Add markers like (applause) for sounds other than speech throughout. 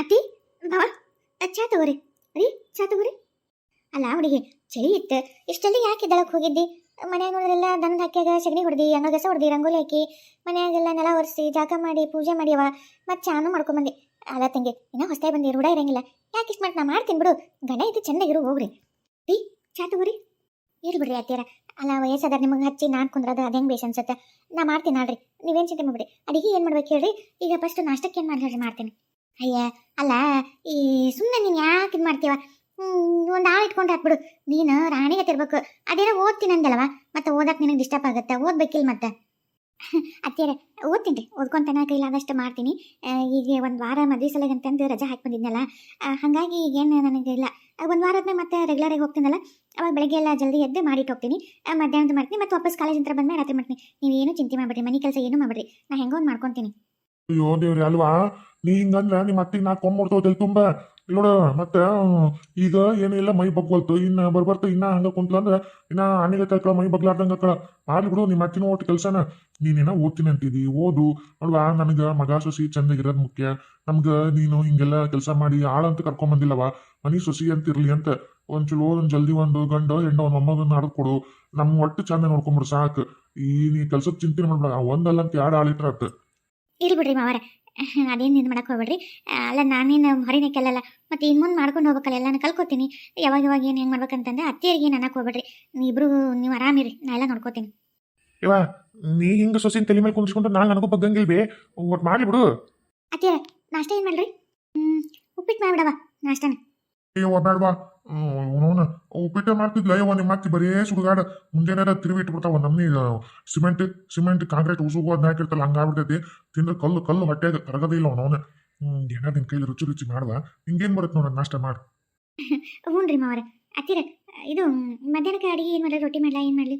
ಅತ್ತಿ ಭಾವ ಚಾ ತಗೋರಿ. ರೀ, ಚಾ ತಗೋರಿ. ಅಲ್ಲ ಹುಡುಗಿ, ಚಳಿ ಇತ್ತು. ಇಷ್ಟೆಲ್ಲ ಯಾಕೆ ದಳಕ್ಕೆ ಹೋಗಿದ್ದಿ? ಮನ್ಯಾಗ ನೋಡಿದ್ರೆಲ್ಲ ದನದ ಹಾಕ್ಯಾಗ ಸಗಣಿ ಹೊಡೆದಿ ಅಂಗಳ ಗಸ ಹೊಡ್ದಿ, ರಂಗೋಲಿ ಹಾಕಿ. ಮನ್ಯಾಗೆಲ್ಲ ನೆಲ ಒರೆಸಿ, ಜಾಗ ಮಾಡಿ, ಪೂಜೆ ಮಾಡ್ಯವ ಮತ್ತೆ ಚಾನು ಮಾಡ್ಕೊಂಬಂದೆ ಅಲ್ಲ ತಂಗಿ, ಇನ್ನ ಹೊಸ್ತಾಗಿ ಬಂದಿ, ರೂಢ ಇರಂಗಿಲ್ಲ. ಯಾಕೆ ಇಷ್ಟು ಮಾಡಿ ನಾ ಮಾಡ್ತೀನಿ ಬಿಡು. ಗಣ ಚೆನ್ನಾಗಿ ಚೆನ್ನಾಗಿರು ಹೋಗ್ರಿ. ರೀ, ಚಾ ತಗೋರಿ. ಇರ್ಲಿ ಬಿಡ್ರಿ ಅತ್ತೀರ ಅಲ್ಲ ವಯಸ್ಸಾದ ನಿಮಗೆ ಹಚ್ಚಿ ನಾನು ಕುಂದ್ರದ ಅದು ಹೆಂಗೆ ಬೇಸ್ ಅನ್ಸುತ್ತೆ. ನಾ ಮಾಡ್ತೀನಿ ಅಲ್ರಿ ನೀವೇನು ಚಿಂತೆ ಮಾಡ್ಬಿಡಿ. ಅಡಿಗೆ ಏನು ಮಾಡ್ಬೇಕು ಹೇಳ್ರಿ. ಈಗ ಫಸ್ಟ್ ನಾಷ್ಟಕ್ಕೆ ಏನು ಮಾಡಿ ಹೇಳ್ರಿ, ಮಾಡ್ತೀನಿ. ಅಯ್ಯ, ಅಲ್ಲ, ಈ ಸುಮ್ಮನೆ ನೀನು ಯಾಕೆ ಇದು ಮಾಡ್ತೀವ ಒಂದು ಆಳು ಇಟ್ಕೊಂಡು ಹಾಕ್ಬಿಡು. ನೀನು ರಾಣಿಗೆ ತಿರ್ಬೇಕು ಅದೇನೋ ಓದ್ತೀನಿ ಅಂದಲ್ವ? ಮತ್ತೆ ಓದಕ್ಕೆ ನಿನಗೆ ಡಿಸ್ಟರ್ಬ್ ಆಗುತ್ತೆ. ಓದ್ಬೇಕಿಲ್ಲ ಮತ್ತೆ. (laughs) ಅತ್ತೇರೆ ಓದ್ತೀನಿ ರೀ. ಓದ್ಕೊಂತನ ಕೈಲಾದಷ್ಟು ಮಾಡ್ತೀನಿ. ಈಗ ಒಂದು ವಾರ ಮದುವೆ ಸಲಗಂತಂದು ರಜೆ ಹಾಕಿ ಬಂದಿದ್ನಲ್ಲ ಹಾಗಾಗಿ ಈಗೇನು ನನಗೆ ಇಲ್ಲ. ಒಂದು ವಾರ ಆದ್ಮೇಲೆ ಮತ್ತೆ ರೆಗ್ಯುಲರಾಗಿ ಹೋಗ್ತೀನಲ್ಲ, ಅವಾಗ ಬೆಳಗ್ಗೆ ಎಲ್ಲ ಜಲ್ದಿ ಎದ್ದು ಮಾಡಿಟ್ಟು ಹೋಗ್ತೀನಿ. ಮಧ್ಯಾಹ್ನದ ಮಾಡ್ತೀನಿ. ಮತ್ತೆ ವಾಪಸ್ ಕಾಲೇಜ್ ಹತ್ರ ಬಂದ್ಮೇಲೆ ರಾತ್ರಿ ಮಾಡ್ತೀನಿ. ನೀವೇನು ಚಿಂತೆ ಮಾಡಬೇಡಿ ಮನೆ ಕೆಲಸ ಏನು ಮಾಡ್ಬೇಡ್ರಿ. ನಾ ಹೆಂಗೋ ಒಂದು ಮಾಡ್ಕೊತೀನಿ. ಅಯ್ಯೋ ದೇವ್ರಿ ಅಲ್ವಾ? ನೀ ಹಿಂಗಂದ್ರ ನಿಮ್ಮ ಅತ್ತಿಗೆ ನಾ ಕೊಂಬಿಡ್ತಾವ ತುಂಬ. ನೋಡ ಮತ್ತೆ ಈಗ ಏನಿಲ್ಲ ಮೈ ಬಗ್ಗೋಲ್ತು. ಇನ್ನ ಬರ್ಬರ್ತ, ಇನ್ನ ಹಂಗ ಕುಂತ್ಲಂದ್ರ ಇನ್ನ ಅಣ್ಣಿಗೆ ತಕ್ಕ ಮೈ ಬಗ್ಲಾರ್ದಂಗ ಕಳ. ಮಾಡ್ಲಿ ಬಿಡು ನಿಮ್ಮ ಅತ್ತಿನ ಒಟ್ಟು ಕೆಲಸನ. ನೀನೇನ ಓದ್ತೀನಿ ಅಂತಿದಿ? ಓದು. ನೋಡ್ವಾ ನನಗ ಮಗ ಸೊಸಿ ಚಂದಾಗಿರೋದ್ ಮುಖ್ಯ. ನಮ್ಗ ನೀನು ಹಿಂಗೆಲ್ಲ ಕೆಲಸ ಮಾಡಿ ಆಳಂತ ಕರ್ಕೊಂಡ್ ಬಂದಿಲ್ಲವ? ಮನಿ ಸೊಸಿ ಅಂತ ಇರ್ಲಿ ಅಂತ. ಒಂದ್ ಚಲೋ ಒಂದ್ ಜಲ್ದಿ ಒಂದು ಗಂಡ ಹೆಂಡ ಒಂದ್ ಮೊಮ್ಮಗನ್ನ ಆಡದ್ ಕೊಡು. ನಮ್ ಒಟ್ಟು ಚಂದ ನೋಡ್ಕೊಂಬಿಡು ಸಾಕು. ಈ ನೀ ಕೆಲ್ಸದ ಚಿಂತೆ ಮಾಡ್ಬೇಡ. ಒಂದಲ್ಲ ಅಂತ ಎರಡು ಆಳಿಟ್ರ ಆತ. ಇರ್ಲಿ ಬಿಡ್ರಿ ಮಾವಾರ. ಅದೇನು ಇದು ಮಾಡಕ್ಕೆ ಹೋಗ್ಬೇಡ್ರಿ. ಅಲ್ಲ ನಾನೇನು ಹೊರಗೆ ಕೆಲ್ಲಲ್ಲ ಮತ್ತೆ ಇನ್ನು ಮುಂದೆ ಮಾಡ್ಕೊಂಡು ಹೋಗ್ಬೇಕಲ್ಲ ಎಲ್ಲಾನು ಕಲ್ಕೊತೀನಿ. ಯಾವಾಗ ಯಾವಾಗ ಏನು ಹೆಂಗೆ ಮಾಡ್ಬೇಕಂತಂದ್ರೆ ಅತ್ತಿಯರಿಗೆ ಏನು ಅನ್ನಕ್ಕೆ ಹೋಗ್ಬೇಡ್ರಿ ಇಬ್ರು ನೀವು ಆರಾಮಿರಿ ನಾ ಎಲ್ಲ ನೋಡ್ಕೋತೀನಿ. ಇವ ನೀ ಹಿಂಗ ಸೊಸಿನ ತಲೆ ಮೇಲೆ ಕುಂದಿಸ್ಕೊಂಡು ನಾನು ನನಗೂ ಬಗ್ಗಂಗಿಲ್ವೇ? ಒಟ್ಟು ಮಾಡ್ಲಿ ಬಿಡು. ಅತ್ತಿಯರ ನಾಷ್ಟ ಏನು ಮಾಡ್ರಿ? ಹ್ಞೂ ಉಪ್ಪಿಟ್ಟು ಮಾಡ್ಬಿಡವಾ ನಾಷ್ಟನ. ಅಯ್ಯವ್ವ ಬೇಡವಾ? ಅವನು ಪೇಟೆ ಮಾಡ್ತಿದ್ಲ. ಅಯ್ಯವ್ವ ನಿಮ್ಮ ಅತ್ತಿ ಬರೀ ಸುಡುಗಾಡ. ಮುಂಜಾನೆ ತಿರುವಿ ಇಟ್ಬಿಡ್ತಾವ ನಮ್ಮ ಸಿಮೆಂಟ್ ಸಿಮೆಂಟ್, ಕಾಂಕ್ರೀಟ್ ಉಸುಗು ಅದನ್ನ ಹಾಕಿರ್ತಲ್ಲ ಹಂಗಾಗ್ಬಿಡ್ತೈತಿ. ತಿಂದ್ರೆ ಕಲ್ಲು ಕಲ್ಲು ಹೊಟ್ಟೆಗೆ ಕರಗದೇ ಇಲ್ಲ ಅವನವನ. ಹ್ಮ್ ಏನ ನಿನ್ ಕೈಲಿ ರುಚಿ ರುಚಿ ಮಾಡುವ ಹಿಂಗೇನ್ ಬರುತ್ತೆ ನೋಡ ನಾಷ್ಟ ಮಾಡು. (laughs) ಹ್ಞೂ ರೀ ಮಾವರ. ಅತ್ತಿರ, ಇದು, ಮಧ್ಯಾಹ್ನಕ್ಕೆ ಅಡಿಗೆ ಏನು ಮಾಡಲಿ? ರೊಟ್ಟಿ ಮಾಡಲ? ಏನು ಮಾಡಲಿ?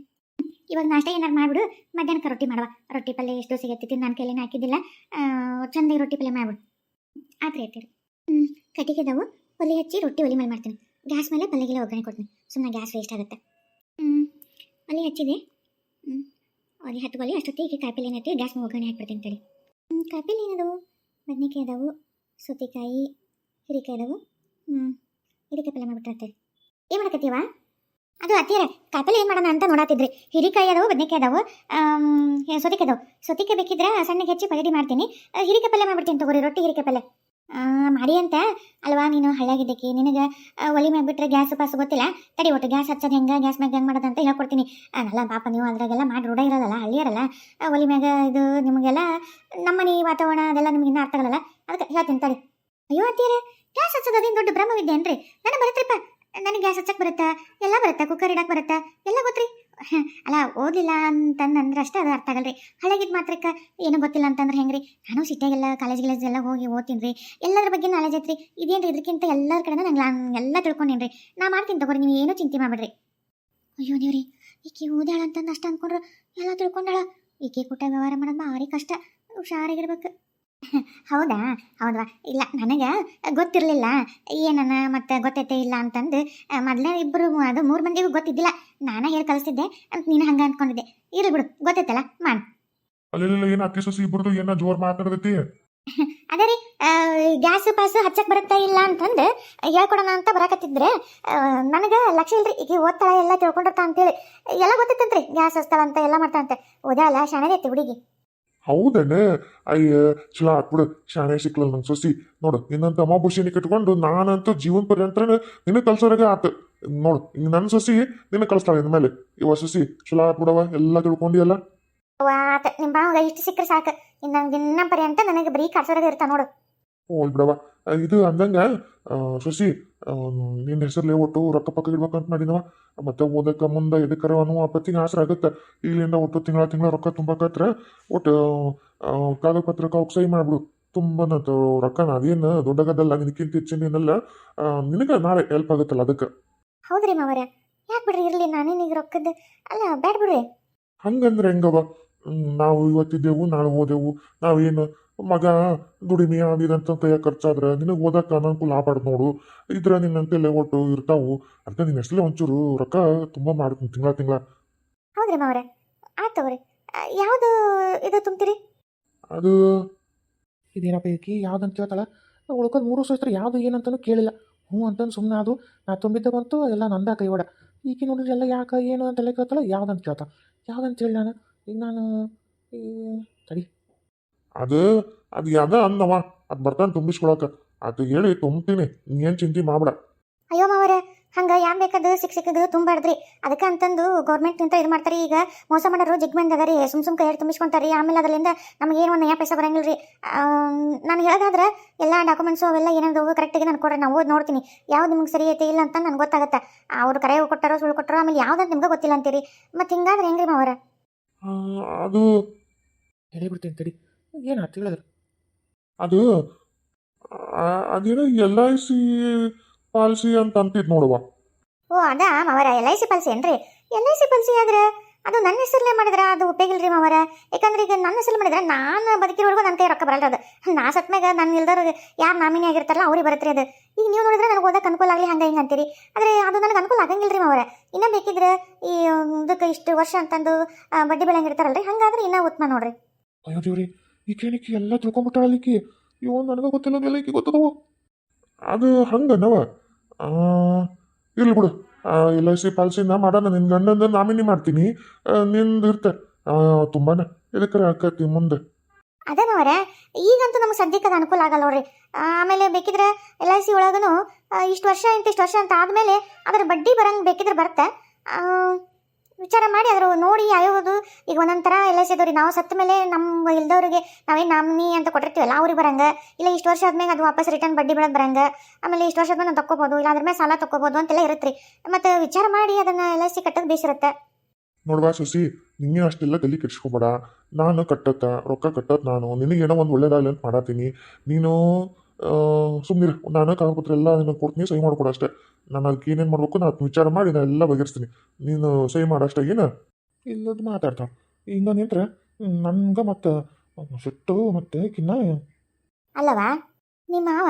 ಇವಾಗ ನಾಷ್ಟ ಏನಾರು ಮಾಡ್ಬಿಡು. ಮಧ್ಯಾಹ್ನಕ್ಕೆ ರೊಟ್ಟಿ ಮಾಡುವ ರೊಟ್ಟಿ ಪಲ್ಯ ಎಷ್ಟು ಸಿಗತ್ತೆ ನಾನು ಕೈಲೇನು ಹಾಕಿದ್ದಿಲ್ಲ. ಚಂದಾಗಿ ರೊಟ್ಟಿ ಪಲ್ಯ ಮಾಡ್ಬಿಡು. ಆತ್ರಿ ಆಯ್ತು ಹ್ಞೂ ಕಟ್ಟಿಗೆ ಅದಾವು ಒಲೆ ಹಚ್ಚಿ ರೊಟ್ಟಿ ಒಲೆ ಮೇಲೆ ಮಾಡ್ತೀನಿ. ಗ್ಯಾಸ್ ಮೇಲೆ ಪಲ್ಯಗೆಲ್ಲ ಒಗ್ಗರಣೆ ಕೊಡ್ತೀನಿ. ಸುಮ್ಮನೆ ಗ್ಯಾಸ್ ವೇಸ್ಟ್ ಆಗುತ್ತೆ. ಹ್ಞೂ ಒಲೆ ಹಚ್ಚಿದೆ. ಹ್ಞೂ ಒಲೆ ಹತ್ಕೊಳ್ಳಿ. ಅಷ್ಟೊತ್ತಿಗೆ ಕಾಯಿಪಲ್ಲೆ ಏನೈತಿ ಗ್ಯಾಸ್ ಮೇಲೆ ಒಗ್ಗರಣೆ ಹಾಕ್ಬಿಡ್ತೀನಿ ತಡಿ. ಹ್ಞೂ ಕಾಯಿಪಲ್ಲೆ ಏನದವು ಬದನೆಕಾಯಿ ಅದಾವು, ಸೌತೆಕಾಯಿ, ಹೀರೆಕಾಯಿ ಅದಾವು. ಹ್ಞೂ ಹೀರೆಕಾಯಿ ಪಲ್ಯ ಮಾಡ್ಬಿಟ್ರತ್ತೆ ಏನು ಮಾಡಕತ್ತೀವ? ಅದು ಅತ್ತೀರ ಕಾಯಿಪಲ್ಲೆ ಏನು ಮಾಡೋಣ ಅಂತ ನೋಡತ್ತಿದ್ರಿ ಹಿರಿಕಾಯಿ ಅದಾವು, ಬದನೆಕಾಯಿ ಅದಾವು ಸೌತೆಕಾಯಿ ಅದಾವು. ಸೌತೆಕಾಯಿ ಬೇಕಿದ್ರೆ ಸಣ್ಣಗೆ ಹೆಚ್ಚಿ ಪಗಡಿ ಮಾಡ್ತೀನಿ. ಹೀರಿಕಾಯಿ ಪಲ್ಯ ಮಾಡ್ಬಿಡ್ತೀನಿ ತಗೋರಿ, ರೊಟ್ಟಿ ಹೀರೆಕಾಯಿ ಪಲ್ಯ. ಮಾಡಿ ಅಂತ? ಅಲ್ವಾ ನೀನು ಹಳ್ಳಾಗಿದ್ದಕ್ಕೆ ನಿನಗೆ ಒಲೆ ಮ್ಯಾಗ ಬಿಟ್ರೆ ಗ್ಯಾಸ್ ಪಾಸ್ ಗೊತ್ತಿಲ್ಲ? ತಡಿ ಒಟ್ಟು ಗ್ಯಾಸ್ ಹಚ್ಚೋದು ಹೆಂಗೆ? ಗ್ಯಾಸ್ ಮ್ಯಾಗ ಹೆಂಗೆ ಮಾಡೋದು ಅಂತ ಹೇಳ್ಕೊಡ್ತೀನಿ. ಅಲ್ಲ ಪಾಪ, ನೀವು ಅದ್ರಾಗೆಲ್ಲ ಮಾಡಿ ರೂಢ ಇರೋದಲ್ಲ ಹಳ್ಳಿಯರಲ್ಲ? ಒಲೆ ಮ್ಯಾಗ ಇದು ನಿಮಗೆಲ್ಲ ನಮ್ಮನೆ ವಾತಾವರಣ ಅದೆಲ್ಲ ನಿಮ್ಗೆ ಇನ್ನೂ ಅರ್ಥ ಆಗಲ್ಲ ಅದಕ್ಕೆ ಹೇಳ್ತೀನಿ ತಡಿ. ಅಯ್ಯೋ ಅಂತೀರ ಗ್ಯಾಸ್ ಹಚ್ಚೋದು ಅದೇನು ದೊಡ್ಡ ಬ್ರಹ್ಮವಿದ್ಯೆ ರೀ ನನಗೆ ಬರುತ್ತಪ್ಪ ನನಗೆ ಗ್ಯಾಸ್ ಹಚ್ಚಕ್ ಬರುತ್ತೆ? ಎಲ್ಲ ಬರುತ್ತೆ? ಕುಕ್ಕರ್ ಇಡಕ್ಕೆ ಬರುತ್ತೆ? ಎಲ್ಲ ಗೊತ್ತ್ರಿ. (laughs) ಅಲ್ಲ, ಓದಿಲ್ಲ ಅಂತಂದ್ರೆ ಅಷ್ಟೇ ಅದು ಅರ್ಥ ಆಗಲ್ರಿ. ಹಳೆಗಿದ್ ಮಾತ್ರಕ್ಕ ಏನು ಗೊತ್ತಿಲ್ಲ ಅಂತಂದ್ರೆ ಹೆಂಗ್ರಿ? ನಾನು ಸಿಟಿಯಾಗೆಲ್ಲ ಕಾಲೇಜ್ ಗಿಲೇಜ್ ಎಲ್ಲ ಹೋಗಿ ಓದ್ತೀನಿ ರೀ ಎಲ್ಲದ್ರ ಬಗ್ಗೆ ನಾಲೆಜ್ ಐತ್ರಿ. ಇದೇನ್ರಿ ಇದಕ್ಕಿಂತ ಎಲ್ಲರ ಕಡೆನೂ ನಂಗೆ ಎಲ್ಲ ತಿಳ್ಕೊಂಡೇನ್ರಿ. ನಾ ಮಾಡ್ತೀನಿ ತಗೋರಿ, ನೀವು ಏನೂ ಚಿಂತೆ ಮಾಡ್ಬೇಡ್ರಿ. ಅಯ್ಯೋ ದೇವ್ರಿ, ಈಕೆ ಓದಾಳ ಅಂತಂದು ಅಷ್ಟು ಅಂದ್ಕೊಂಡ್ರು ಎಲ್ಲ ತಿಳ್ಕೊಂಡಾಳ. ಈಕೆ ಕೂಟ ವ್ಯವಹಾರ ಮಾಡೋದು ಭಾರಿ ಕಷ್ಟ. ಹುಷಾರಾಗಿರ್ಬೇಕು. ಹೌದಾ? ಹೌದಾ? ಇಲ್ಲ ನನಗೆ ಗೊತ್ತಿರಲಿಲ್ಲ. ಏನನ ಮತ್ತೆ ಗೊತ್ತೈತೆ ಇಲ್ಲ ಅಂತಂದು ಮೊದಲೇ ಇಬ್ಬರು ಅದು ಮೂರು ಮಂದಿಗೂ ಗೊತ್ತಿದ್ದಿಲ್ಲ. ನಾನೇ ಹೇಳಿ ಕಳಿಸ್ತಿದ್ದೆ ಅಂತ ನೀನು ಹಂಗೆ ಅಂದ್ಕೊಂಡಿದ್ದೆ ಇರಲಿ ಬಿಡು ಗೊತ್ತೈತಲ್ಲ? ಮಾಡು. ಅಲ್ಲೆಲ್ಲ ಏನು ಅತ್ತಿ ಸೊಸಿ ಇಬ್ಬರದು ಏನ ಜೋರು ಮಾತಾಡದೈತಿ? (laughs) ಅದೇ ರೀ ಗ್ಯಾಸ್ ಪಾಸ್ ಹಚ್ಚಕ್ ಬರುತ್ತಾ ಇಲ್ಲ ಅಂತಂದು ಹೇಳ್ಕೊಡೋಣ ಅಂತ ಬರಾಕತ್ತಿದ್ರೆ ನನಗೆ ಲಕ್ಷ ಇಲ್ರಿ ಈಗ ಓದ್ತಾಳ ಎಲ್ಲ ತಿಳ್ಕೊಂಡಿರ್ತಾ ಅಂತೇಳಿ. ಎಲ್ಲ ಗೊತ್ತಿತ್ತಂತ್ರಿ ಗ್ಯಾಸ್ ಹಚ್ತಾಳ ಅಂತ ಎಲ್ಲ ಅಂತ ಓದಾಳ ಶಾಣದೈತಿ ಹುಡುಗಿ. ಹೌದಣ್ಣ ಅಯ್ಯ ಚಲೋ ಹಾಕ್ಬಿಡು ಶಾಣೆ ಸಿಕ್ಲಲ್ಲ ನಂಗೆ ಸೊಸಿ. ನೋಡು, ನಿನ್ನಂತ ಅಮಾಭೂಷಣ ಕಟ್ಕೊಂಡು ನಾನಂತೂ ಜೀವನ ಪರ್ಯಂತರ ನಿನ್ನ ಕಲ್ಸೋರಾಗ ಆತ. ನೋಡು ನನ್ನ ಸೊಸಿ ನಿನ್ನ ಕಲಿಸ್ತಾಳೆ ಇನ್ಮೇಲೆ ಇವ ಸೊಸಿ ಚಲೋ ಹಾಕ್ಬಿಡವ ಎಲ್ಲ ತಿಳ್ಕೊಂಡಿಯಲ್ಲ? ವಾತ ನಿಮ್ಮ ಇಷ್ಟು ಸಿಕ್ಕರೆ ಸಾಕು. ಇನ್ನು ನಂಗೆ ದಿನ ಪರ್ಯಂತ ನನಗೆ ಬರೀ ಕಲ್ಸೋರಾಗ ಇರ್ತಾ ನೋಡು. ಹೋಲ್ ಬಿಡವ ಇದು ಅಂದಂಗ ಶಶಿ ನಿನ್ನ ಹೆಸರ್ಲೆ ಒಟ್ಟು ರೊಕ್ಕ ಪಕ್ಕ ಇಡ್ಬೇಕಂತ ಮಾಡಿದವ. ಮತ್ತೆ ಓದಕ್ಕೆ ಮುಂದೆ ಎದಕ್ಕರ ಅನ್ನೋ ಪ್ರತಿ ಆಸರ ಆಗುತ್ತೆ. ಇಲ್ಲಿಂದ ಒಟ್ಟು ತಿಂಗಳ ತಿಂಗಳ ರೊಕ್ಕ ತುಂಬಕತ್ರ ಒಟ್ಟು ಕಾಗದ ಪತ್ರಕ್ಕೆ ಅವ್ಕೆ ಸಹಿ ಮಾಡ್ಬಿಡು. ತುಂಬನ ರೊಕ್ಕನ ಅದೇನು ದೊಡ್ಡಗದಲ್ಲ ನಿನಕ್ಕಿಂತ ಹೆಚ್ಚಿನಲ್ಲ ನಿನಗೆ ನಾಳೆ ಹೆಲ್ಪ್ ಆಗುತ್ತಲ್ಲ ಅದಕ್ಕೆ. ಹೌದ್ರಿ ಮಾವರ. ಯಾಕೆ ಬಿಡ್ರಿ ಇರ್ಲಿ ನಾನೇನೀಗ ರೊಕ್ಕದ ಅಲ್ಲ ಬೇಡ ಬಿಡ್ರಿ. ಹಂಗಂದ್ರೆ ಹೆಂಗವ ನಾವು ಇವತ್ತಿದ್ದೆವು ನಾಳೆ ಓದೆವು ನಾವೇನು ಮಗ ದುಡಿಮೆ ಅದಿದಂತ ಖರ್ಚಾದ್ರೆ? ನಿನಗೆ ಓದಕ್ಕೆ ಅನುಕೂಲ ಆಗ್ಬಾರ್ದು ನೋಡು. ಇದ್ರ ನಿನ್ನಂತೆಲ್ಲ ಒಟ್ಟು ಇರ್ತಾವು. ಅದಕ್ಕೆ ನಿನ್ನ ಹೆಸರೇ ಒಂಚೂರು ರೊಕ್ಕ ತುಂಬ ಮಾಡ್ತೀನಿ ತಿಂಗಳ ತಿಂಗಳ. ಹೌದ್ರಿ ಮಾವರ. ಆಯ್ತು ತಗೋರಿ. ಯಾವುದು ಇದು ತುಂಬ್ತೀರಿ? ಅದು ಇದೇನಪ್ಪ ಈಕಿ ಯಾವ್ದಂತ ಹೇಳ್ತಾಳ ಉಳ್ಕೊಂಡು ಮೂರು ವರ್ಷ ಇರ್ತಾರೆ ಯಾವುದು ಏನಂತನೂ ಕೇಳಿಲ್ಲ. ಹ್ಞೂ ಅಂತಂದು ಸುಮ್ಮನೆ ಅದು ನಾ ತುಂಬಿದ್ದ ಬಂತು ಎಲ್ಲ ನಂದ ಕೈವಾಡ. ಓಡ ಈಕೆ ನೋಡಿದ್ರೆ ಎಲ್ಲ ಯಾಕೆ ಏನು ಅಂತೆಲ್ಲ ಕೇಳ್ತಾಳ? ಯಾವ್ದಂತ ಕೇಳ್ತಾ ಯಾವ್ದಂತ ಹೇಳಿ ನಾನು? ಈಗ ನಾನು ಈ ತಡಿ. ಅದು ಅದು ಯಾವ್ದ ಅಂದವ. ಅದು ಬರ್ತಾನೆ ತುಂಬಿಸ್ಕೊಳಕ. ಅದು ಹೇಳಿ ತುಂಬ್ತೀನಿ. ನೀ ಏನು ಚಿಂತೆ ಮಾಡ್ಬೇಡ. ಅಯ್ಯೋ ಮಾವರ ಹಂಗ ಯಾವ್ ಬೇಕಾದ ಸಿಕ್ ಸಿಕ್ಕದು ತುಂಬಾಡ್ದ್ರಿ ಅದಕ್ಕೆ ಅಂತಂದು ಗೌರ್ಮೆಂಟ್ ನಿಂತ ಇದು ಮಾಡ್ತಾರೆ. ಈಗ ಮೋಸ ಮಾಡೋರು ಜಿಗ್ ಮಂದಿ ಅದಾರಿ. ಸುಮ್ ಸುಮ್ ಕೈ ತುಂಬಿಸ್ಕೊಂತಾರಿ. ಆಮೇಲೆ ಅದರಿಂದ ನಮ್ಗೆ ಏನು ಒಂದು ಪೈಸೆ ಪೈಸಾ ಬರಂಗಿಲ್ರಿ. ನಾನು ಹೇಳೋದಾದ್ರೆ ಎಲ್ಲ ಡಾಕ್ಯುಮೆಂಟ್ಸು ಅವೆಲ್ಲ ಏನಾದ್ರು ಕರೆಕ್ಟಾಗಿ ನಾನು ಕೊಡ್ರಿ. ನಾವು ಓದಿ ನೋಡ್ತೀನಿ. ಯಾವ್ದು ನಿಮ್ಗೆ ಸರಿ ಐತೆ ಇಲ್ಲ ಅಂತ ನನಗೆ ಗೊತ್ತಾಗತ್ತೆ. ಅವ್ರು ಕರೆ ಕೊಟ್ಟಾರೋ ಸುಳ್ಳು ಕೊಟ್ಟಾರೋ ಆಮೇಲೆ ಯಾವ್ದಂತ ನಿಮ್ಗೆ ಗೊತ್ತಿಲ್ಲ ಅಂತೀರಿ. ಮತ್ತೆ ಹಿಂಗಾದ್ರೆ ಹೆಂಗ್ರಿ ಮಾವರ? ಅದು ಅದು ಹೇಳಿಬಿಡ್ತೀನಿ ತಡಿ. ಏನು ಆತು ಹೇಳಿದ್ರು? ಅದು ಅದೇನೋ ಎಲ್ ಐ ಸಿ ಪಾಲಿಸಿ ಅಂತ ಅಂತಿದ್ ನೋಡುವ. ಓ ಅದ ಮಾವರ? ಎಲ್ ಐ ಸಿ ಪಾಲಿಸಿ ಏನ್ರಿ? ಎಲ್ ಐ ಸಿ ಪಾಲಿಸಿ ಆದ್ರೆ? ಅದು ನನ್ನ ಹೆಸರಲ್ಲೇ ಮಾಡಿದ್ರೆ? ಅದು ಉಪಯೋಗಿಲ್ರಿ ಮಾವರ? ಯಾಕಂದ್ರೆ ಈಗ ನನ್ನ ಹೆಸರು ಮಾಡಿದ್ರೆ ನಾನು ಬದುಕಿರೋರ್ಗು ನನ್ನ ಕೈ ರೊಕ್ಕ ಬರಲ್ಲ ಅದು. ನಾ ಸತ್ ಮ್ಯಾಗ ನನ್ನ ಇಲ್ದವ್ರು ಯಾರು ನಾಮಿನಿ ಆಗಿರ್ತಾರಲ್ಲ ಅವ್ರಿಗೆ ಬರುತ್ತೆ ಅದು. ಈಗ ನೀವು ನೋಡಿದ್ರೆ ನನಗೆ ಓದಕ್ಕೆ ಅನುಕೂಲ ಆಗಲಿ ಹಂಗೆ ಹಿಂಗೆ ಅಂತೀರಿ. ಆದರೆ ಅದು ನನಗೆ ಅನುಕೂಲ ಆಗಂಗಿಲ್ಲ ರೀ ಮಾವರ. ಇನ್ನೂ ಬೇಕಿದ್ರೆ ಈ ಇದಕ್ಕೆ ಇಷ್ಟು ವರ್ಷ ಅಂತಂದು ಬಡ್ಡಿ ಬೆಳಂಗಿರ್ತಾರಲ್ರಿ ಹಂಗಾದ್ರೆ ಇನ್ನೂ ಉತ್ತಮ ನೋಡ್ರಿ. ಅಯ್ಯೋ ದೇವ್ರಿ ಈಕೇನಿಕ್ಕಿ ಎಲ್ಲ ತಿಳ್ಕೊಂಬಿಟ್ಟಾಳಿಕ್ಕಿ ಇವ್ ನನಗೆ ಗೊತ್ತಿಲ್ಲ ಈಕಿ ಗೊತ್ತದವು. ಅದು ಹಂಗನವ. ಇರ್ಲಿ ಬಿಡು. ಎಲ್ ಐ ಸಿ ಪಾಲಿಸಿನ ಮಾಡೋಣ ನಿನ್ನ ಗಂಡಂದ ನಾಮಿನಿ ಮಾಡ್ತೀನಿ. ನಿಂದ ಇರ್ತೆ. ತುಂಬಾನೇ. ಇದಕ್ಕೆ ಆಕತಿ ಮುಂದೆ? ಅದನವರ ಈಗಂತೂ ನಮ್ಗೆ ಸದ್ಯಕ್ಕೆ ಅನುಕೂಲ ಆಗಲ್ಲ ನೋಡ್ರಿ. ಆಮೇಲೆ ಬೇಕಿದ್ರೆ ಎಲ್ ಐ ಸಿ ಒಳಗೂ ಇಷ್ಟು ವರ್ಷ ಇಂತ ಇಷ್ಟು ವರ್ಷ ಅಂತ ಆದಮೇಲೆ ಅದರ ಬಡ್ಡಿ ಬರಂಗೆ ಬೇಕಿದ್ರೆ ಬರುತ್ತೆ. ವಿಚಾರ ಮಾಡಿ ಅದ್ರ ನೋಡಿ ಯಾವ್ಯಾವುದು ಈಗ ಒಂದೊಂಥರ ಎಲ್ ಐ ಸಿ ಅದಾವ್ರಿ ನಾವು ಸತ್ತ ಮೇಲೆ ನಮ್ಮ ಇಲ್ದವ್ರಿಗೆ ನಾವೇನು ನಾಮಿನಿ ಅಂತ ಕೊಟ್ಟಿರ್ತೀವಲ್ಲ, ಅವ್ರಿಗೆ ಬರಂಗ. ಇಲ್ಲ ಇಷ್ಟು ವರ್ಷ ಆದ್ಮೇಲೆ ಅದು ವಾಪಸ್ ರಿಟರ್ನ್ ಬಡ್ಡಿ ಬಿಡೋದು ಬರಂಗ. ಆಮೇಲೆ ಇಷ್ಟು ವರ್ಷ ಆದ್ಮೇಲೆ ನಾವು ತಕ್ಕೋಬೋದು, ಇಲ್ಲ ಅದ್ರ ಮೇಲೆ ಸಾಲ ತಕ್ಕೋಬೋದು ಅಂತೆಲ್ಲ ಇರುತ್ತೆ ಮತ್ತು ವಿಚಾರ ಮಾಡಿ ಅದನ್ನು ಎಲ್ ಐ ಸಿ ಕಟ್ಟೋದು ಬೇಸಿರುತ್ತೆ. ನೋಡ್ವಾ ಸಸಿ ನಿಂಗೆ ಅಷ್ಟೆಲ್ಲ ತಲೆ ಕೆಡ್ಸ್ಕೊಬೇಡ. ನಾನು ಕಟ್ಟತ್ತ, ರೊಕ್ಕ ಕಟ್ಟತ್ ನಾನು. ನಿನಗೇನೋ ಒಂದು ಒಳ್ಳೇದಾಗಲಿ ಅಂತ ಮಾಡತ್ತೀನಿ ನೀನು ಸುಮ್ಮನಿರು ನಾನು ಕಾಗದಪತ್ರ ಎಲ್ಲ ನಿನಗೆ ಕೊಡ್ತೀನಿ, ಸಹಿ ಮಾಡ್ಕೊಡು ಅಷ್ಟೇ. ನಾನು ಅದಕ್ಕೆ ಏನೇನು ಮಾಡ್ಬೇಕು ನಾನು ವಿಚಾರ ಮಾಡಿ ನಾನು ಎಲ್ಲ ಬಗೆಹರಿಸ್ತೀನಿ. ನೀನು ಸಹಿ ಮಾಡಷ್ಟೇ ಏನು? ಇಲ್ಲದ ಮಾತಾಡ್ತಾಳೆ ಈಗ ನಿಂತ್ರೆ ನನ್ಗೆ ಮತ್ತು ಸುಟ್ಟು ಮತ್ತೆ ಕಿನ್ನ ಅಲ್ಲವಾ? ನಿಮ್ಮ ಮಾವ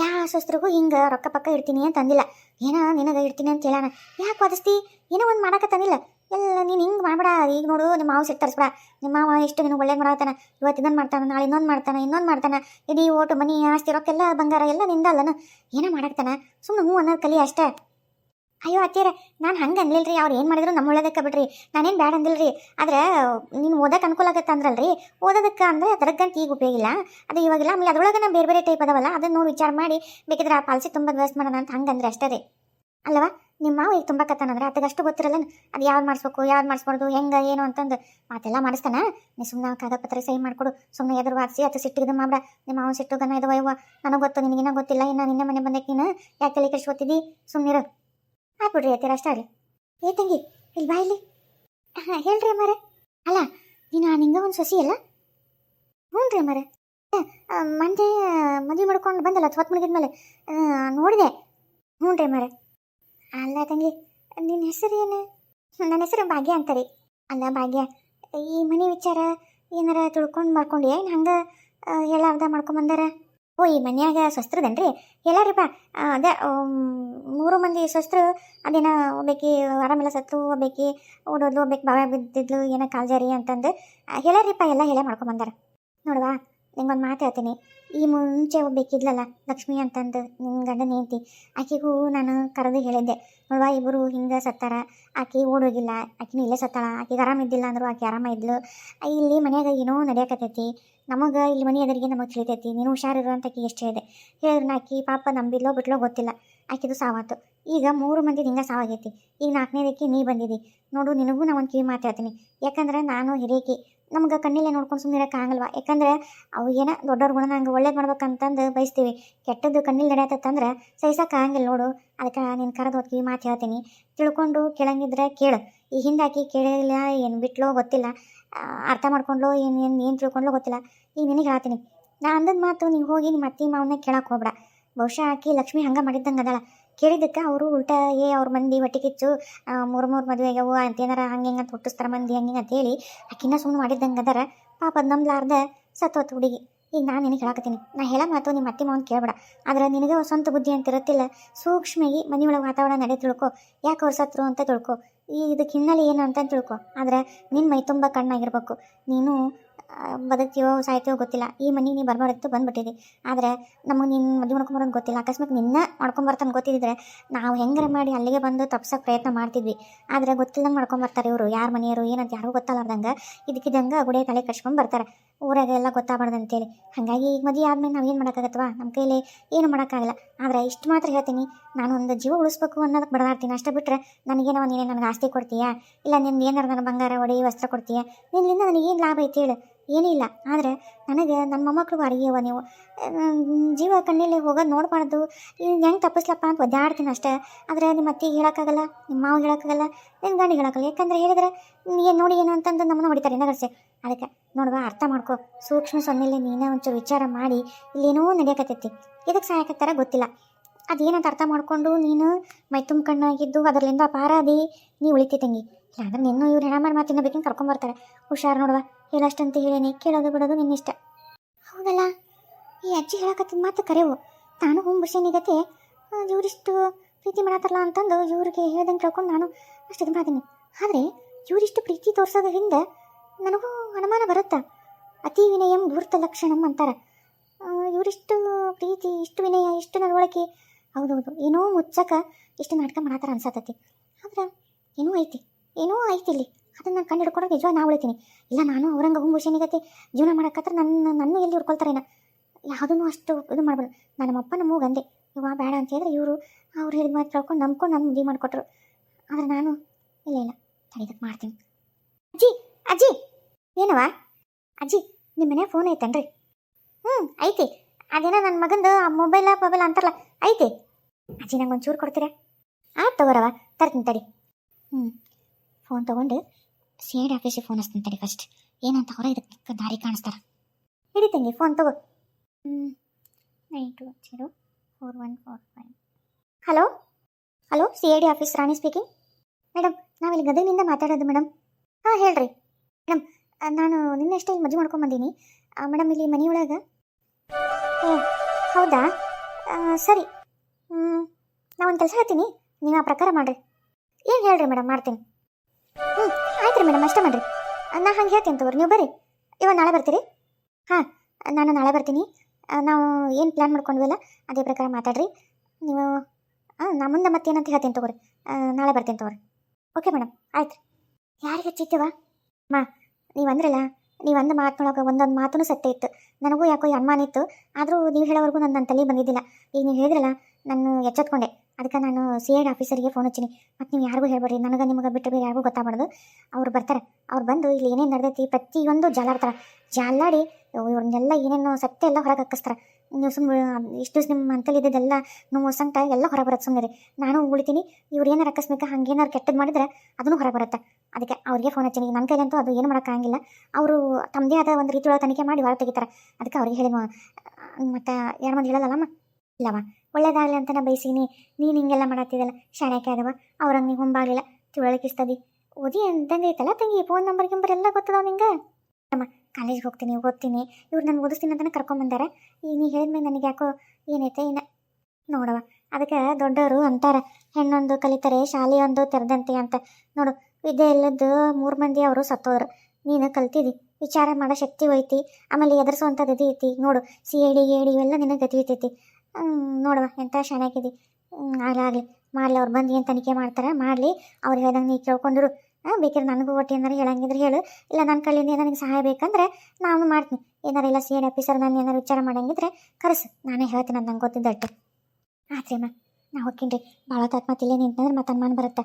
ಯಾವ ಶಸ್ತ್ರಿಗೂ ಹಿಂಗೆ ರೊಕ್ಕ ಪಕ್ಕ ಇಡ್ತೀನಿ ಅಂತ ಅಂದಿಲ್ಲ. ಏನೋ ನಿನಗೆ ಇಡ್ತೀನಿ ಅಂತ ಹೇಳೋಣ ಯಾಕೆ ವಾದಿಸ್ತಿ? ಏನೋ ಒಂದು ಮಾಡಕ್ಕೆ ತಂದಿಲ್ಲ ಎಲ್ಲ ನೀನು ಹಿಂಗೆ ಮಾಡ್ಬೇಡ. ಈಗ ನೋಡು ನಿಮ್ಮ ಮಾವು ಸಿಟ್ಟು ತರಿಸ್ಬೇಡ. ನಿಮ್ಮ ಮಾವ ಎಷ್ಟು ನಿನಗೆ ಒಳ್ಳೇದು ಮಾಡತ್ತಾನೆ ಇವತ್ತು ಇದನ್ನು ಮಾಡ್ತಾನೆ, ನಾಳೆ ಇನ್ನೊಂದು ಮಾಡ್ತಾನೆ ಇನ್ನೊಂದು ಮಾಡ್ತಾನೆ. ಇಡೀ ಓಟು, ಮನಿ, ಆಸ್ತಿ ರೊಕ್ಕೆಲ್ಲ ಬಂಗಾರ, ಎಲ್ಲ ನಿಂದ ಏನೋ ಮಾಡಾಕ್ತಾನೆ ಸುಮ್ಮನೆ ಹ್ಞೂ ಅನ್ನೋದು ಕಲಿ ಅಷ್ಟೇ. ಅಯ್ಯೋ ಅತ್ತೀರ ನಾನು ಹಂಗೆ ಅನ್ಲಿಲ್ರಿ. ಅವ್ರು ಏನು ಮಾಡಿದ್ರು ನಮ್ಮ ಒಳ್ಳೇದಕ್ಕೆ ಬಿಡ್ರಿ. ನಾನೇನು ಬ್ಯಾಡ ಅಂದಿಲ್ರಿ ಆದ್ರೆ, ನೀನು ಓದಕ್ಕೆ ಅನುಕೂಲ ಆಗತ್ತೆ ಅಂದ್ರಲ್ರಿ. ಓದೋದಕ್ಕೆ ಅಂದರೆ ಅದಕ್ಕಂತ ಈಗ ಉಪಯೋಗ ಇಲ್ಲ. ಅದು ಇವಾಗಿಲ್ಲ. ಆಮೇಲೆ ಅದ್ರೊಳಗೆ ಬೇರೆ ಬೇರೆ ಟೈಪ್ ಅದಾವಲ್ಲ ಅದನ್ನು ನೋಡಿ ವಿಚಾರ ಮಾಡಿ ಬೇಕಿದ್ರೆ ಆ ಪಾಲಿಸಿ ತುಂಬ ವ್ಯವಸ್ಥೆ ಮಾಡೋಣ ಅಂತ ಹಂಗೆ ಹಂಗಂದ್ರೆ ಅಷ್ಟೇ ರೀ. ಅಲ್ಲವಾ ನಿಮ್ಮ ಮಾವ ಈಗ ತುಂಬ ಕತ್ತಾನಂದ್ರೆ ಅದಕ್ಕೆ ಅಷ್ಟು ಗೊತ್ತಿರಲ್ಲ ಅದು ಯಾವ್ದು ಮಾಡಿಸ್ಬೇಕು, ಯಾವ್ದು ಮಾಡಿಸ್ಬಾರ್ದು, ಹೆಂಗೆ, ಏನು ಅಂತಂದು. ಮಾತೆಲ್ಲ ಮಾಡಿಸ್ತಾನ. ನೀ ಸುಮ್ಮನೆ ಕಾಗದ ಪತ್ರ ಸಹಿ ಮಾಡಿಕೊಡು. ಸುಮ್ಮನೆ ಎದುರು ವಾರಿಸಿ ಅದು ಸಿಟ್ಟಿಗೆ ಮಾಡ ನಿಮ್ಮ ಮಾವನ ಸಿಟ್ಟು ಗನ ಇದು ವೈವ ನನಗೆ ಗೊತ್ತು ನಿನಗಿನ ಗೊತ್ತಿಲ್ಲ. ಇನ್ನು ನಿನ್ನ ಮನೆ ಬಂದಕ್ಕೆ ಯಾಕೆ ತಲೆ ಓದ್ತಿದ್ದಿ? ಸುಮ್ಮನಿರು ಆಗ್ಬಿಡ್ರಿ ಅತ್ತೀರ, ಅಷ್ಟೇ ಆಗಲಿ. ಏ ತಂಗಿ, ಇಲ್ಲಿ ಬಾ ಇಲ್ಲಿ. ಹಾಂ, ಹೇಳ್ರಿ ಅಮ್ಮಾರೆ. ಅಲ್ಲ, ನೀನು ನಿಂಗ ಒಂದು ಸೊಸಿ ಅಲ್ಲ? ಹ್ಞೂ ರೀ ಅಮ್ಮಾರೆ ಮಂದೆ ಮದುವೆ ಮಾಡ್ಕೊಂಡು ಬಂದಲ್ಲ ಹೊತ್ತು ಮುಗಿದ್ಮೇಲೆ ನೋಡಿದೆ. ಹ್ಞೂ ರೀ ಅಲ್ಲ ತಂಗಿ ನಿನ್ನ ಹೆಸರು ಏನು? ನನ್ನ ಹೆಸರು ಭಾಗ್ಯ ಅಂತಾರೆ. ಅಲ್ಲ ಭಾಗ್ಯ, ಈ ಮನೆ ವಿಚಾರ ಏನಾರ ತಿಳ್ಕೊಂಡು ಮಾಡ್ಕೊಂಡು ಏನು ಹಂಗೆ ಅರ್ಧ ಮಾಡ್ಕೊಂಬಂದಾರ ಓ, ಈ ಮನ್ಯಾಗ ಸ್ವಸ್ತ್ರದನ್ರಿ ಎಲ್ಲಾರಿಪ್ಪ ಅದೇ ಮೂರು ಮಂದಿ ಸ್ವಸ್ತ್ರ ಅದೇನ ಒಬ್ಬಾಕಿ ಆರಾಮಿಲ್ಲ ಸತ್ತು, ಒಬ್ಬಾಕಿ ಓಡೋದ್ಲು, ಒಬ್ಬಾಕಿ ಬಾವ ಬಿದ್ದಿದ್ಲು, ಏನೋ ಕಾಲ್ಜಾರಿ ಅಂತಂದು. ಹೇಳಾರಿಪ್ಪ ಎಲ್ಲ ಹೇಳೇ ಮಾಡ್ಕೊಂಬಂದಾರ ನೋಡುವ, ನಿಂಗೊಂದು ಮಾತು ಹೇಳ್ತೀನಿ. ಈ ಮುಂಚೆ ಒಬ್ಬೇಕಿದ್ಲಲ್ಲ ಲಕ್ಷ್ಮಿ ಅಂತಂದು ನಿನ್ನ ಗಂಡನ ಹೆಂಡತಿ. ಆಕೆಗೂ ನಾನು ಕರೆದು ಹೇಳಿದ್ದೆ. ನೋಡುವ ಇಬ್ಬರು ಹಿಂಗೆ ಸತ್ತಾರ. ಆಕೆ ಓಡೋಗಿಲ್ಲ. ಆಕಿನೂ ಇಲ್ಲೇ ಸತ್ತಾಳ. ಆಕೆಗೆ ಆರಾಮಿದ್ದಿಲ್ಲ ಅಂದರು ಆಕೆ ಆರಾಮ ಇದ್ಲು. ಇಲ್ಲಿ ಮನ್ಯಾಗ ಏನೋ ನಡೆಯಕತ್ತೈತಿ. ನಮಗೆ ಇಲ್ಲಿ ಮನೆ ಎದುರಿಗೆ ನಮಗೆ ತಿಳಿತೈತಿ. ನೀನು ಹುಷಾರಿರು ಅಂತ ಆಕೆ ಎಷ್ಟು ಹೇಳಿದೆ. ಹೇಳಿದ್ರೆ ಆಕೆ ಪಾಪ ನಂಬಿದ್ಲೋ ಬಿಟ್ಲೋ ಗೊತ್ತಿಲ್ಲ. ಆಕಿದು ಸಾವಾತು. ಈಗ ಮೂರು ಮಂದಿ ಹಿಂಗೆ ಸಾವಾಗೈತಿ. ಈಗ ನಾಲ್ಕನೇದಕ್ಕೆ ನೀ ಬಂದಿದ್ದಿ ನೋಡು, ನಿನಗೂ ನಾ ಒಂದು ಕಿವಿ ಮಾತಾಡ್ತೀನಿ. ಯಾಕಂದ್ರೆ ನಾನು ಹಿರೇಕಿ ನಮ್ಗೆ ಕಣ್ಣಿಲ್ಲೇ ನೋಡ್ಕೊಂಡು ಸುಮ್ಮನೆ ಇರೋಕ್ಕಾಗಲ್ವಾ ಯಾಕಂದ್ರೆ ಅವು ಏನ ದೊಡ್ಡವ್ರ ಗುಣನ ಹಂಗೆ ಒಳ್ಳೇದು ಮಾಡ್ಬೇಕಂತಂದು ಬಯಸ್ತೀವಿ. ಕೆಟ್ಟದ್ದು ಕಣ್ಣಿಲ್ ನಡೆಯತ್ತಂದ್ರೆ ಸಹಿಸೋಕ್ಕಾಗಂಗಿಲ್ಲ ನೋಡು. ಅದಕ್ಕೆ ನೀನು ಕರೆದು ಹೋಗಿ ಮಾತು ಹೇಳ್ತೀನಿ. ತಿಳ್ಕೊಂಡು ಕೇಳಂಗಿದ್ರೆ ಕೇಳು. ಈ ಹಿಂದಾಕಿ ಕೇಳಿಲ್ಲ, ಏನು ಬಿಟ್ಲೋ ಗೊತ್ತಿಲ್ಲ. ಅರ್ಥ ಮಾಡ್ಕೊಂಡ್ಲೋ, ಏನು ಏನು ಏನು ತಿಳ್ಕೊಂಡ್ಲೋ ಗೊತ್ತಿಲ್ಲ. ಈಗ ನಿನಗೆ ಹೇಳ್ತೀನಿ. ನಾನು ಅಂದದ ಮಾತು ನೀವು ಹೋಗಿ ನಿಮ್ಮ ಅತ್ತಿ ಮಾವನ್ನ ಕೇಳೋಕೆ ಹೋಗ್ಬೇಡ. ಬಹುಶಃ ಆಕಿ ಲಕ್ಷ್ಮಿ ಹಂಗೆ ಮಾಡಿದ್ದಂಗೆ ಅದಳ. ಕೇಳಿದ್ದಕ್ಕೆ ಅವರು ಉಲ್ಟಾ ಏ ಅವ್ರ ಮಂದಿ ಹೊಟ್ಟೆ ಕಿಚ್ಚು ಮೂರು ಮೂರು ಮದುವೆ ಆಗ್ಯಾವು, ಅಂತ ಏನಾರ ಹಂಗೆ ಹಿಂಗೆ ಅಂತ ಹುಟ್ಟಿಸ್ತಾರ ಮಂದಿ, ಹಂಗೆ ಅಂತ ಹೇಳಿ ಆಕಿನ ಸುಮ್ಮನೆ ಮಾಡಿದ್ದಂಗೆ ಅದರ. ಪಾಪ ಅದು ನಂಬ್ಲಾರ್ದ ಸತ್ತೋತ್ ಹುಡುಗಿ. ಈಗ ನಾನು ನಿನಗೆ ಹೇಳಕತ್ತೀನಿ. ನಾ ಹೇಳ ಮಾತು ನಿಮ್ಮ ಅತ್ತೆ ಮಾವನ್ ಕೇಳಬೇಡ. ಆದ್ರೆ ನಿನಗೆ ಸ್ವಂತ ಬುದ್ಧಿ ಅಂತ ಇರುತ್ತಿಲ್ಲ. ಸೂಕ್ಷ್ಮವಾಗಿ ಮನೆಯೊಳಗೆ ವಾತಾವರಣ ನಡೆ ತಿಳ್ಕೊ. ಯಾಕೆ ಅವ್ರು ಸತ್ರು ಅಂತ ತಿಳ್ಕೊ. ಈ ಇದಕ್ಕೆ ಹಿನ್ನೆಲೆ ಏನು ಅಂತ ತಿಳ್ಕೊ. ಆದ್ರೆ ನಿನ್ನ ಮೈ ತುಂಬ ಕಣ್ಣಾಗಿರ್ಬೇಕು. ನೀನು ಬದುಕ್ತೀವೋ ಸಾಯ್ತೀವೋ ಗೊತ್ತಿಲ್ಲ. ಈ ಮನೆ ನೀ ಬರಬಾರ್ದು ಬಂದ್ಬಿಟ್ಟಿದ್ದಿ ಆದರೆ ನಮಗೆ ನೀನು ಮದುವೆ ಮಾಡ್ಕೊಂಬರೋದು ಗೊತ್ತಿಲ್ಲ. ಅಕಸ್ಮಾತ್ ನಿನ್ನ ಮಾಡ್ಕೊಂಬರ್ತಾನೆ ಗೊತ್ತಿದ್ದಿದ್ರೆ ನಾವು ಹೆಂಗಾರ ಮಾಡಿ ಅಲ್ಲಿಗೆ ಬಂದು ತಪ್ಸೋಕೆ ಪ್ರಯತ್ನ ಮಾಡ್ತಿದ್ವಿ. ಆದರೆ ಗೊತ್ತಿಲ್ಲದಂಗೆ ಮಾಡ್ಕೊಂಬರ್ತಾರೆ ಇವರು. ಯಾರ ಮನೆಯವರು ಏನಂತ ಯಾರಿಗೂ ಗೊತ್ತಲ್ಲಾರ್ದಂಗೆ ಇದಕ್ಕಿದ್ದಂಗೆ ಗುಡಿಯ ತಲೆ ಕಟ್ಸ್ಕೊಂಡು ಬರ್ತಾರೆ. ಊರಾಗೆಲ್ಲ ಗೊತ್ತಾಗಬಾರ್ದು ಅಂತೇಳಿ ಹಾಗಾಗಿ ಈಗ ಮದುವೆ ಆದಮೇಲೆ ನಾವು ಏನು ಮಾಡೋಕ್ಕಾಗತ್ತವಾ ನಮ್ಮ ಕೈಲಿ ಏನು ಮಾಡೋಕ್ಕಾಗಲ್ಲ. ಆದರೆ ಇಷ್ಟು ಮಾತ್ರ ಹೇಳ್ತೀನಿ. ನಾನು ಒಂದು ಜೀವ ಉಳಿಸ್ಬೇಕು ಅನ್ನೋದಕ್ಕೆ ಬಡದಾಡ್ತೀನಿ. ಅಷ್ಟೇ ಬಿಟ್ಟರೆ ನನಗೇನೋ ನೀನೇ ನನಗೆ ಆಸ್ತಿ ಕೊಡ್ತೀಯಾ? ಇಲ್ಲ ನಿನ್ನ ಏನಾರು ನನ್ನ ಬಂಗಾರ ಒಡಿ ವಸ್ತ್ರ ಕೊಡ್ತೀಯಾ? ನಿನ್ನಿಂದ ನನಗೆ ಏನು ಲಾಭ ಐತಿ ಹೇಳು. ಏನೂ ಇಲ್ಲ. ಆದರೆ ನನಗೆ ನನ್ನ ಮೊಮ್ಮಕ್ಳಿಗೂ ಅರಿಯವ ನೀವು. ಜೀವ ಕಣ್ಣಲ್ಲಿ ಹೋಗೋದು ನೋಡಬಾರ್ದು. ಹೆಂಗೆ ತಪ್ಪಿಸ್ಲಪ್ಪ ಅಂತ ಒದ್ದಾಡ್ತೀನಿ ಅಷ್ಟೇ. ಆದರೆ ನಿಮ್ಮ ಅತ್ತಿಗೆ ಹೇಳೋಕ್ಕಾಗಲ್ಲ, ನಿಮ್ಮ ಮಾವು ಹೇಳೋಕ್ಕಾಗಲ್ಲ ನಿನ್ನ ಗಂಡಿಗೆ ಹೇಳೋಕ್ಕಲ್ಲ ಯಾಕಂದ್ರೆ ಹೇಳಿದ್ರೆ ಏನು ನೋಡಿ ಏನು ಅಂತಂದು ನಮ್ಮನ್ನ ಹೊಡಿತಾರೆ ನಗರ್ಸೆ ಅದಕ್ಕೆ ನೋಡುವ, ಅರ್ಥ ಮಾಡ್ಕೊ. ಸೂಕ್ಷ್ಮ ಸೊನ್ನೆಲೆ ನೀನೇ ಒಂಚೂರು ವಿಚಾರ ಮಾಡಿ, ಇಲ್ಲೇನೋ ನಡೆಯಕತ್ತೈತಿ. ಇದಕ್ಕೆ ಸಹಾಯಕತ್ತಾರ ಗೊತ್ತಿಲ್ಲ. ಅದೇನಂತ ಅರ್ಥ ಮಾಡಿಕೊಂಡು ನೀನು ಮೈ ತುಂಬಿಕೊಂಡಾಗಿದ್ದು ಅದರಲ್ಲಿಂದ ಅಪಾರಾದಿ ನೀ ಉಳಿತಿ ತಂಗಿ. ಇಲ್ಲಾಂದ್ರೆ ನಿನ್ನೂ ಇವ್ರು ಹೆಣ ಮಾಡಿ ಮಾತಿನ ಬೇಕಿನ ಕರ್ಕೊಂಬರ್ತಾರೆ. ಹುಷಾರು ನೋಡುವ. ಹೇಳಷ್ಟಂತ ಹೇಳೇನಿ. ಕೇಳೋದು ಬಿಡೋದು ನಿನ್ನಿಷ್ಟ. ಹೌದಲ್ಲ? ಈ ಅಜ್ಜಿ ಹೇಳಕತ್ತಿದ ಮಾತು ಕರೆವು. ನಾನು ಹುಂಬುಷನಿಗತೆ ಇವರಿಷ್ಟು ಪ್ರೀತಿ ಮಾಡತ್ತಲ್ಲ ಅಂತಂದು ಇವ್ರಿಗೆ ಹೇಳ್ದಂಗೆ ಕೇಳ್ಕೊಂಡು ನಾನು ಅಷ್ಟು ಇದು ಮಾಡ್ತೀನಿ ಆದರೆ ಇವರಿಷ್ಟು ಪ್ರೀತಿ ತೋರಿಸೋದ್ರಿಂದ ನನಗೂ ಅನುಮಾನ ಬರುತ್ತಾ? ಅತಿ ವಿನಯಂ ಧೂರ್ತ ಲಕ್ಷಣಂ ಅಂತಾರೆ. ಇವರಿಷ್ಟು ಪ್ರೀತಿ, ಇಷ್ಟು ವಿನಯ, ಇಷ್ಟು ನಡವಳಿಕೆ, ಹೌದೌದು. ಏನೋ ಮುಚ್ಚಕ ಇಷ್ಟು ನಾಟಕ ಮಾಡತ್ತಾರ ಅನ್ಸತ್ತತಿ ಆದ್ರೆ ಏನೋ ಐತಿ? ಏನೋ ಐತಿ ಇಲ್ಲಿ ಅದನ್ನ ನಾನು ಕಂಡು ಹಿಡ್ಕೊಂಡು ನಿಜವಾಗ ನಾ ಉಳಿತೀನಿ ಇಲ್ಲ, ನಾನು ಅವ್ರಂಗ ಹುಂಬುಷನಿಗತಿ ಜೀವನ ಮಾಡಕತ್ರ ನನ್ನ ನನ್ನ ಎಲ್ಲಿ ಹುಡ್ಕೊಳ್ತಾರೇನ ಯಾವುದನ್ನು ಅಷ್ಟು ಇದು ಮಾಡ್ಬೋದು ನಾನು ನಮ್ಮಪ್ಪ ನಮ್ಮ ಅಂದೆ. ಇವ ಬೇಡ ಅಂತ ಹೇಳಿದ್ರೆ ಇವರು, ಅವ್ರು ಹೇಳಿದ ಮಾತು ಕೇಳ್ಕೊಂಡು ನಂಬ್ಕೊಂಡು ನನ್ನ ಮದುವೆ ಮಾಡಿಕೊಟ್ರು. ಆದರೆ ನಾನು, ಇಲ್ಲ ಇಲ್ಲ. ತಡಿದಕ್ಕೆ ಮಾಡ್ತೀನಿ. ಅಜ್ಜಿ ಅಜ್ಜಿ! ಏನವ ಅಜ್ಜಿ ನಿಮ್ಮ ಮನೆ ಫೋನ್ ಐತೇನ್ರಿ? ಹ್ಞೂ ಐತಿ. ಅದೇನೋ ನನ್ನ ಮಗಂದು ಆ ಮೊಬೈಲ ಮೊಬೈಲ್ ಅಂತಾರಲ್ಲ, ಐತಿ. ಅಜ್ಜಿ ನಂಗೆ ಒಂಚೂರು ಕೊಡ್ತೀರಾ? ಆಯ್ತು ತಗೋರವ ತರ್ತೀನಿ ತಡಿ. ಹ್ಞೂ ಫೋನ್ ತೊಗೊಂಡು ಸಿ ಐ ಫೋನ್ ಹಚ್ತೀನಿ ತಡಿ ಫಸ್ಟ್ ಏನಂತ ಹೊರ ಇದಕ್ಕೆ ದಾರಿ ಕಾಣಿಸ್ತಾರ. ತಂಗಿ ಫೋನ್ ತಗೋ. Nine two zero four one four five hello hello C I D office Rani speaking madam ನಾವಿಲ್ಲಿ ಗದಗಿನಿಂದ ಮಾತಾಡೋದು ಮೇಡಮ್ ಹಾಂ, ಹೇಳ್ರಿ. ಮೇಡಮ್ ನಾನು ನಿನ್ನೆಷ್ಟೇ ಇಲ್ಲಿ ಮದುವೆ ಮಾಡ್ಕೊಂಬಂದೀನಿ. ಮೇಡಮ್ ಇಲ್ಲಿ ಮನೆಯೊಳಗೆ ಓ, ಹೌದಾ? ಸರಿ. ಹ್ಞೂ ನಾವೊಂದು ಕೆಲಸ ಹೇಳ್ತೀನಿ. ನೀವು ಆ ಪ್ರಕಾರ ಮಾಡಿರಿ. ಏನು ಹೇಳ್ರಿ ಮೇಡಮ್ ಮಾಡ್ತೀನಿ. ಆಯ್ತು ರೀ ಮೇಡಮ್, ಅಷ್ಟೇ ಮಾಡಿರಿ. ನಾ ಹಂಗೆ ಹೇಳ್ತೀನಿ ತಗೋರಿ. ನೀವು ಬರ್ರಿ. ಇವಾಗ ನಾಳೆ ಬರ್ತೀರಿ? ಹಾಂ, ನಾನು ನಾಳೆ ಬರ್ತೀನಿ. ನಾವು ಏನು ಪ್ಲ್ಯಾನ್ ಮಾಡ್ಕೊಂಡ್ವಲ್ಲ, ಅದೇ ಪ್ರಕಾರ ಮಾತಾಡ್ರಿ. ನೀವು ಹಾಂ ನಾ ಮುಂದೆ ಮತ್ತೇನಂತ ಹೇಳ್ತೀನಿ ತಗೋರಿ. ನಾಳೆ ಬರ್ತೀನಿ ತಗೋರಿ. ಓಕೆ ಮೇಡಮ್ ಆಯ್ತು ಯಾರಿಗೆ ಹಚ್ಚಿತ್ತವ ಮಾ, ನೀವು ಅಂದ್ರಲ್ಲ, ನೀವು ಅಂದ ಮಾತನೊಳಗೆ ಒಂದೊಂದು ಮಾತೂ ಸತ್ಯ ಇತ್ತು. ನನಗೂ ಯಾಕೋ ಅನುಮಾನ ಇತ್ತು. ಆದರೂ ನೀವು ಹೇಳೋವರೆಗೂ ನನ್ನ ನನ್ನ ತಲೆ ಬಂದಿದ್ದಿಲ್ಲ. ಈಗ ನೀವು ಹೇಳಿದ್ರಲ್ಲ, ನಾನು ಎಚ್ಚೆತ್ಕೊಂಡೆ. ಅದಕ್ಕೆ ನಾನು ಸಿ ಐ ಡಿ ಆಫೀಸರಿಗೆ ಫೋನ್ ಹಚ್ಚೀನಿ. ಮತ್ತು ನೀವು ಯಾರಿಗೂ ಹೇಳ್ಬೇಡ್ರಿ, ನನಗೆ ನಿಮಗೆ ಬಿಟ್ಟು ಬೇರೆ ಯಾರಿಗೂ ಗೊತ್ತಾಗಬಾರ್ದು. ಅವ್ರು ಬರ್ತಾರೆ. ಅವ್ರು ಬಂದು ಇಲ್ಲಿ ಏನೇನು ನಡೆದೈತಿ, ಪ್ರತಿಯೊಂದು ಜಾಲಾಡ್ತಾರೆ. ಜಾಲಾಡಿ ಇವ್ರನ್ನೆಲ್ಲ ಏನೇನು ಸತ್ಯ ಎಲ್ಲ ಹೊರಗೆ ಹಾಕಿಸ್ತಾರೆ. ನೀವು ಸುಮ್ಮನೆ ಇಷ್ಟು ದಿವಸ ನಿಮ್ಮ ಅಂತಲ್ಲಿ ಇದ್ದಿದ್ದೆಲ್ಲ ನೋವು ಸಂಕಟ ಎಲ್ಲ ಹೊರಗೆ ಬರುತ್ತೆ ಸುಮ್ಮನೆ ನಾನು ಉಳಿತೀನಿ ಇವ್ರು ಏನಾರು ಅಕಸ್ಮಿಕ ಹಂಗೇನಾರು ಕೆಟ್ಟದ್ದು ಮಾಡಿದ್ರೆ ಅದನ್ನು ಹೊರಗೆ ಬರುತ್ತೆ. ಅದಕ್ಕೆ ಅವ್ರಿಗೆ ಫೋನ್ ಹಚ್ಚಿನಿ. ನನ್ನ ಕೈಲಂತೂ ಅದು ಏನು ಮಾಡೋಕ್ಕಾಗಿಲ್ಲ ಅವರು ತಮ್ಮದೇ ಆದ ಒಂದು ರೀತಿ ಒಳಗೆ ತನಿಖೆ ಮಾಡಿ ಹೊರ ತೆಗಿತಾರೆ. ಅದಕ್ಕೆ ಅವ್ರಿಗೆ ಹೇಳಿ ಮತ್ತು ಯಾರು ಮಂದಿ ಹೇಳಲ್ಲಮ್ಮ? ಇಲ್ಲವ ಒಳ್ಳೇದಾಗಲಿ ಅಂತ ನಾ ಬಯಸೀನಿ. ನೀನು ಹಿಂಗೆಲ್ಲ ಮಾಡತ್ತಿದ್ದಲ್ಲ, ಶಾಣ್ಯಾಕೆ ಅದವ ಅವ್ರಂಗೆ ನೀವು ಹೊಂಬಾಗಲಿಲ್ಲ. ತಿಳಿಕಿಸ್ತದಿ ಓದಿ ಅಂತಂಗೆ ಐತಲ್ಲ ತಂಗಿ, ಫೋನ್ ನಂಬರ್ ಗಿಂಬರ್ ಎಲ್ಲ ಗೊತ್ತದವ ನಿಂಗೆ? ಅಮ್ಮ, ಕಾಲೇಜ್ಗೆ ಹೋಗ್ತೀನಿ, ಓದ್ತೀನಿ. ಇವ್ರು ನಾನು ಓದಿಸ್ತೀನಿ ಅಂತಲೇ ಕರ್ಕೊಂಬಂದಾರ ಈಗ ನೀ ಹೇಳಿದ್ಮೇಲೆ ನನಗೆ ಯಾಕೋ ಏನೈತೆ ಇನ್ನ ನೋಡವ ಅದಕ್ಕೆ ದೊಡ್ಡವರು ಅಂತಾರೆ. ಹೆಣ್ಣೊಂದು ಕಲಿತಾರೆ ಶಾಲೆಯೊಂದು ತೆರೆದಂತೆ ಅಂತ. ನೋಡು, ವಿದ್ಯೆ ಇಲ್ಲದ್ದು ಮೂರು ಮಂದಿ ಅವರು ಸತ್ತೋದ್ರು ನೀನು ಕಲ್ತಿದ್ದಿ ವಿಚಾರ ಮಾಡೋ ಶಕ್ತಿ ಹೋಯ್ತಿ. ಆಮೇಲೆ ಎದುರಿಸುವಂಥ ಗತಿ ಐತಿ. ನೋಡು C I D E D ಇವೆಲ್ಲ ನಿನಗೆ ಗತಿ ನೋಡುವ ಎಂಥ ಶಾಣಾಕಿದಿ ಆಗಲಿ ಮಾಡಲಿ, ಅವ್ರು ಬಂದು ಏನು ತನಿಖೆ ಮಾಡ್ತಾರೆ, ಮಾಡಲಿ. ಅವ್ರು ಹೇಳ್ದಂಗೆ ನೀ ಕೇಳ್ಕೊಂಡ್ರು. ಹಾಂ, ಬೇಕಿದ್ರೆ ನನಗೂ ಒಟ್ಟು ಏನಾರು ಹೇಳಂಗಿದ್ರೆ ಹೇಳು. ಇಲ್ಲ ನನ್ನ ಕೈಲಿಂದ ನನಗೆ ಸಹಾಯ ಬೇಕಂದ್ರೆ ನಾನು ಮಾಡ್ತೀನಿ. ಏನಾರು ಇಲ್ಲ ಸಿ ಎಡ್ ಆಫೀಸರ್ ನಾನು ಏನಾರು ವಿಚಾರ ಮಾಡಂಗಿದ್ರೆ ಕರೆಸು. ನಾನೇ ಹೇಳ್ತೀನಿ ನಂಗೆ ಗೊತ್ತಿದ್ದಟ್ಟು ಆತ್ರಿ ಅಮ್ಮ, ನಾ ಹೋಗ್ತೀನಿ ರೀ. ಭಾಳ ಮತ್ತೆ ಇಲ್ಲೇ ನಿಂತಂದ್ರೆ ಮತ್ತೆ ಅನುಮಾನ ಬರುತ್ತೆ.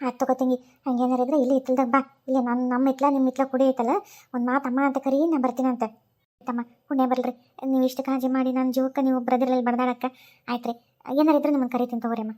ಆಯ್ತು ತಗೋತೀನಿ ಹಂಗೇನಾರು ಇದ್ರೆ ಇಲ್ಲಿ ಇತ್ತಲ್ದಾಗ ಬಾ. ಇಲ್ಲಿ ನನ್ನ ನಮ್ಮ ಇತ್ಲ ನಿಮ್ಮ ಇತ್ಲ ಕುಡಿ ಐತಲ್ಲ. ಒಂದು ಮಾತು ಅಮ್ಮ ಅಂತ ಕರಿ, ನಾ ಬರ್ತೀನಂತೆ ತಮ್ಮ ಪುಣ್ಯ ಬರಲ್ರಿ. ನೀವು ಇಷ್ಟು ಕಾಳಜಿ ಮಾಡಿ, ನಾನು ಜೀವಕ್ಕೆ ನೀವು ಬ್ರದರ್ಲಲ್ಲಿ ಬಡ್ದಾಡಕ್ಕೆ ಆಯ್ತು ರೀ ಏನಾರಿದ್ರೆ ನಿಮ್ಮನ್ನು ಕರಿತೀನಿ ತಗೋರಿ ಅಮ್ಮ.